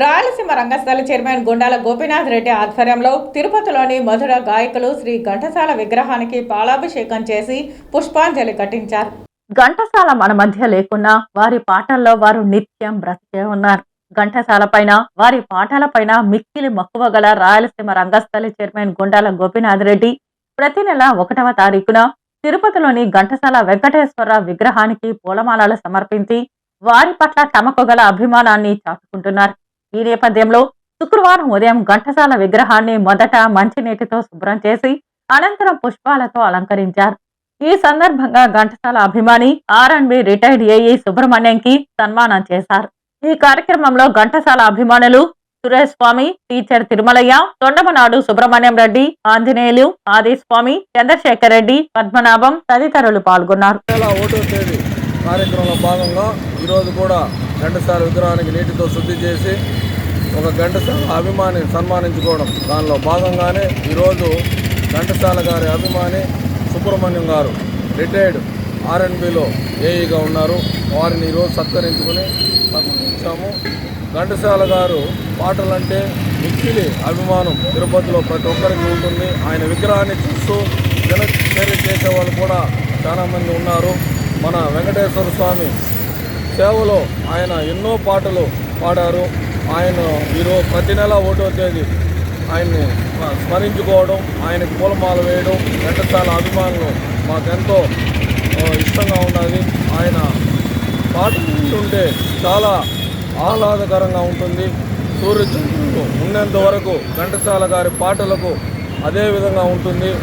రాయలసీమ రంగస్థల చైర్మన్ గుండాల గోపీనాథ్ రెడ్డి ఆధ్వర్యంలో తిరుపతిలోని మధుర గాయకులు శ్రీ ఘంటసాల విగ్రహానికి పాలాభిషేకం చేసి పుష్పాంజలి ఘటించారు. ఘంటసాల మన మధ్య లేకున్నా వారి పాటల్లో వారు నిత్యం బ్రతికే ఉన్నారు. ఘంటసాల పైన వారి పాటల పైన మిక్కిలి మక్కువ గల రాయలసీమ రంగస్థలి చైర్మన్ గుండాల గోపీనాథ్ రెడ్డి ప్రతి నెల ఒకటవ తారీఖున తిరుపతిలోని ఘంటసాల వెంకటేశ్వర విగ్రహానికి పూలమాలలు సమర్పించి వారి పట్ల తమకు గల అభిమానాన్ని చాటుకుంటున్నారు. ఈ నేపథ్యంలో శుక్రవారం ఉదయం ఘంటసాల విగ్రహాన్ని మొదట మంచినీటితో శుభ్రం చేసి అనంతరం పుష్పాలతో అలంకరించారు. ఈ సందర్భంగా ఘంటసాల అభిమాని ఆర్ఎన్బి రిటైర్డ్ ఏఈ సుబ్రహ్మణ్యంకి సన్మానం చేశారు. ఈ కార్యక్రమంలో ఘంటసాల అభిమానులు సురేష్ స్వామి టీచర్ తిరుమలయ్య తొండమనాడు సుబ్రహ్మణ్యం రెడ్డి ఆంజనేయులు ఆదిస్వామి చంద్రశేఖర్ రెడ్డి పద్మనాభం తదితరులు పాల్గొన్నారు. కార్యక్రమంలో భాగంగా ఈరోజు కూడా ఘంటసాల విగ్రహానికి నీటితో శుద్ధి చేసి ఒక ఘంటసాల అభిమాని సన్మానించుకోవడం. దానిలో భాగంగానే ఈరోజు ఘంటసాల గారి అభిమాని సుబ్రహ్మణ్యం గారు రిటైర్డ్ ఆర్ఎన్బిలో ఏఈగా ఉన్నారు. వారిని ఈరోజు సత్కరించుకుని సన్మానించాము ఘంటసాల గారు పాటలంటే మిక్కిలి అభిమానం తిరుపతిలో ప్రతి ఒక్కరికి ఉంటుంది. ఆయన విగ్రహాన్ని చూస్తూ దినచర్య చేసే వాళ్ళు కూడా చాలామంది ఉన్నారు. మన వెంకటేశ్వర స్వామి సేవలో ఆయన ఎన్నో పాటలు పాడారు. ఆయన ఈరోజు ప్రతి నెల ఒకటో తేదీ ఆయన్ని స్మరించుకోవడం ఆయనకు పూలమాల వేయడం ఘంటసాల అభిమానులు మాకెంతో ఇష్టంగా ఉన్నది. ఆయన పాటలు ఉంటే చాలా ఆహ్లాదకరంగా ఉంటుంది. సూర్యచంద్రుడు ఉన్నంత వరకు ఘంటసాల గారి పాటలకు అదే విధంగా ఉంటుంది.